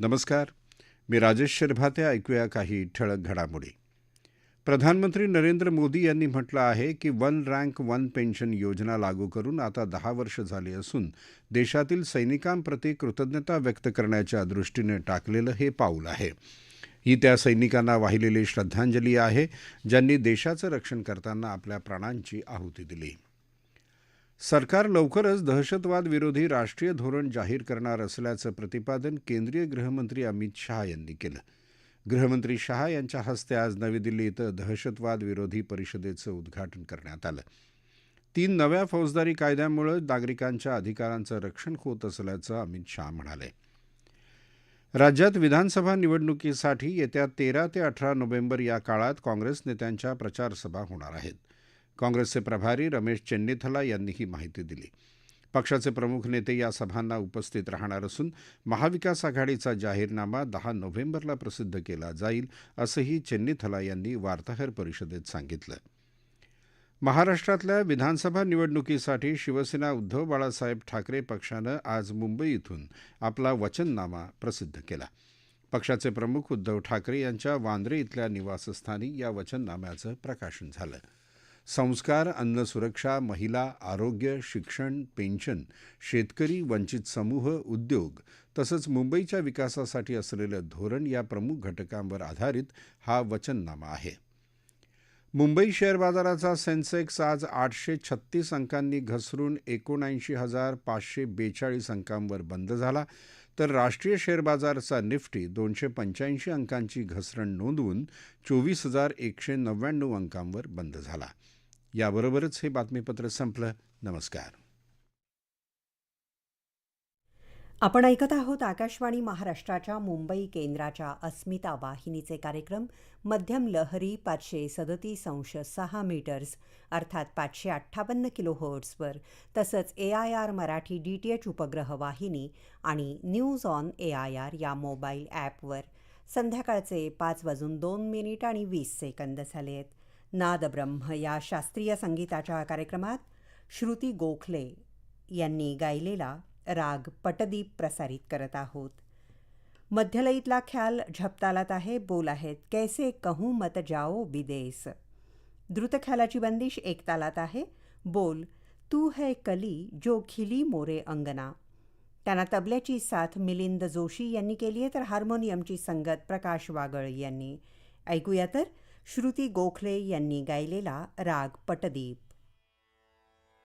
नमस्कार. मी राजेश शिरभाते ऐकूया काही ठळक घडामोडी. प्रधानमंत्री नरेंद्र मोदी यांनी म्हटलं आहे की वन रँक वन पेन्शन योजना लागू करून आता दहा वर्ष झाली असून देशातील सैनिकांप्रती कृतज्ञता व्यक्त करण्याच्या दृष्टीने टाकलेलं हे पाऊल आहे. ही त्या सैनिकांना वाहिलेली श्रद्धांजली आहे ज्यांनी देशाचं रक्षण करताना आपल्या प्राणांची आहुती दिली. सरकार लवकरच दहशतवाद विरोधी राष्ट्रीय धोरण जाहीर करणार असल्याचं प्रतिपादन केंद्रीय गृहमंत्री अमित शहा यांनी केलं. गृहमंत्री शहा यांच्या हस्ते आज नवी दिल्ली इथं दहशतवाद विरोधी परिषदेचं उद्घाटन करण्यात आलं. तीन नव्या फौजदारी कायद्यांमुळे नागरिकांच्या अधिकारांचं रक्षण होत असल्याचं अमित शहा म्हणाले. राज्यात विधानसभा निवडणुकीसाठी येत्या तेरा ते अठरा नोव्हेंबर या काळात काँग्रेस नेत्यांच्या प्रचारसभा होणार आहेत. काँग्रेसचे प्रभारी रमेश चेन्नीथला यांनी ही माहिती दिली. पक्षाचे प्रमुख नेते या सभांना उपस्थित राहणार असून महाविकास आघाडीचा जाहीरनामा दहा नोव्हेंबरला प्रसिद्ध केला जाईल असंही चेन्नीथला यांनी वार्ताहर परिषदेत सांगितलं. महाराष्ट्रातल्या विधानसभा निवडणुकीसाठी शिवसेना उद्धव बाळासाहेब ठाकरे पक्षानं आज मुंबई इथून आपला वचननामा प्रसिद्ध केला. पक्षाचे प्रमुख उद्धव ठाकरे यांच्या वांद्रे इथल्या निवासस्थानी या वचननाम्याचं प्रकाशन झालं. संस्कार अन्न सुरक्षा महिला आरोग्य शिक्षण पेन्शन शेतकरी वंचित समूह उद्योग तसंच मुंबईच्या विकासासाठी असलेलं धोरण या प्रमुख घटकांवर आधारित हा वचननामा आहे. मुंबई शेअर बाजाराचा सेन्सेक्स आज आठशे छत्तीस अंकांनी घसरून एकोणऐंशी हजार पाचशे बेचाळीस अंकांवर बंद झाला. तर राष्ट्रीय शेअर बाजारचा निफ्टी दोनशे पंच्याऐंशी अंकांची घसरण नोंदवून चोवीस हजार एकशे नव्याण्णव अंकांवर बंद झाला. याबरोबरच हे बातमीपत्र संपलं. नमस्कार. आपण ऐकत आहोत आकाशवाणी महाराष्ट्राच्या मुंबई केंद्राच्या अस्मिता वाहिनीचे कार्यक्रम मध्यम लहरी पाचशे सदतीस अंश सहा मीटर्स अर्थात पाचशे अठ्ठावन्न किलोहर्ट्सवर तसंच A I R Marathi D T H उपग्रह वाहिनी आणि news on A I R या मोबाईल ॲपवर संध्याकाळचे पाच वाजून दोन मिनिट आणि वीस सेकंद झाले आहेत. नादब्रह्म या शास्त्रीय संगीताच्या कार्यक्रमात श्रुती गोखले यांनी गायलेला राग पटदीप प्रसारित करत आहोत. मध्यलयीतला ख्याल झपतालात आहे बोल आहेत कैसे कहू मत जाओ विदेश द्रुत ख्यालाची बंदिश एकतालात आहे बोल तू है कली जो खिली मोरे अंगना त्यांना तबल्याची साथ मिलिंद जोशी यांनी केली आहे तर हार्मोनियमची संगत प्रकाश वागळ यांनी. ऐकूया तर श्रुती गोखले यांनी गायलेला राग पटदीप.